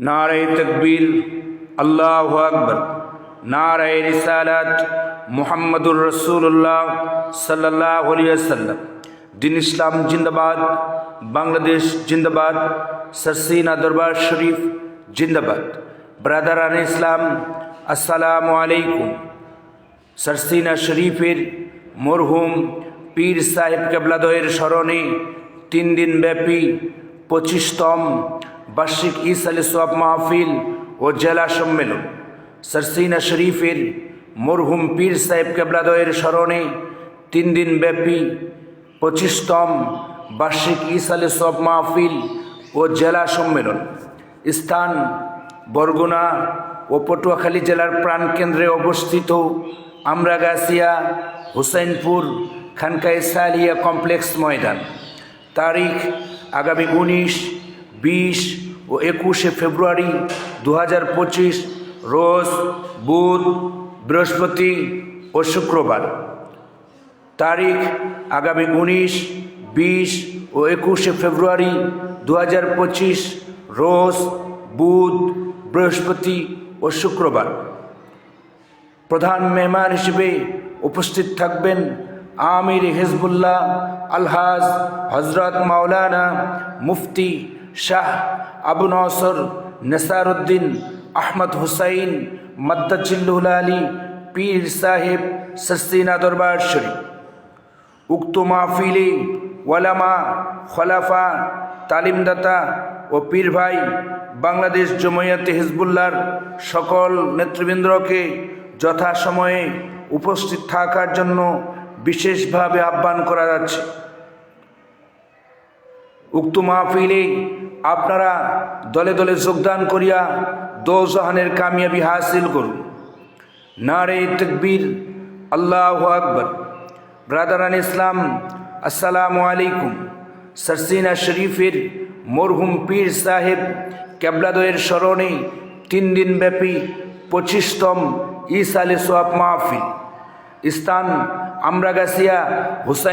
নারায় তকবীর, আল্লাহ আকবর। নারায় রিসালাত মুহাম্মদুর রসুল্লাহ সাল্লাহ সাল্লাম দিন ইসলাম জিন্দাবাদ, বাংলাদেশ জিন্দাবাদ সরসিনা দরবার শরীফ জিন্দাবাদ। ব্রাদারান ইসলাম, আসসালামু আলাইকুম। সরসিনা শরীফের মরহুম পীর সাহেব কেবলাদয়ের স্মরণে তিন দিন ব্যাপী পঁচিশতম বার্ষিক ইসালে সোয়াব মাহফিল ও জেলা সম্মেলন। সরসিনা শরীফের মরহুম পীর সাহেব কেবলাদয়ের স্মরণে তিন দিন ব্যাপী পঁচিশতম বার্ষিক ইসালে সোয়াব মাহফিল ও জেলা সম্মেলন। স্থান বরগুনা ও পটুয়াখালী জেলার প্রাণকেন্দ্রে অবস্থিত আমরাগাছিয়া হুসাইনপুর খানকাই সালিয়া কমপ্লেক্স ময়দান। তারিখ আগামী উনিশ, বিশ ও একুশে ফেব্রুয়ারি দু পঁচিশ, রোজ, বুধ, বৃহস্পতি ও শুক্রবার। তারিখ আগামী উনিশ, বিশ ও একুশে ফেব্রুয়ারি দু পঁচিশ, রোজ, বুধ, বৃহস্পতি ও শুক্রবার। প্রধান মেহমান হিসেবে উপস্থিত থাকবেন আমির হিজবুল্লাহ আলহাজ হজরত মাওলানা মুফতি শাহ আবু নসর নেসারুদ্দিন, আহমদ হুসাইন মদ্দাজিল্লুল আলী, পীর সাহেব সস্তিনা দরবার শরীফ। উক্ত মাহফিলে ওয়ালামা খলাফা, তালিমদাতা ও পীর ভাই বাংলাদেশ জময়তে হিজবুল্লাহর সকল নেতৃবৃন্দকে যথাসময়ে উপস্থিত থাকার জন্য বিশেষভাবে আহ্বান করা যাচ্ছে। উক্ত মাহফিলে আপনারা দলে দলে যোগদান করিয়া দোজাহানের কামিয়াবি হাসিল করুন। নারে তকবীর। আল্লাহ আকবর। ব্রাদারান ইসলাম, আসসালামু আলাইকুম। সরসিনা শরীফের মরহুম পীর সাহেব কেবলাদয়ের স্মরণে তিন দিন ব্যাপী পঁচিশতম ইসালে সোয়াব মাহফিল। স্থান আমরাগাছিয়া হুসাইন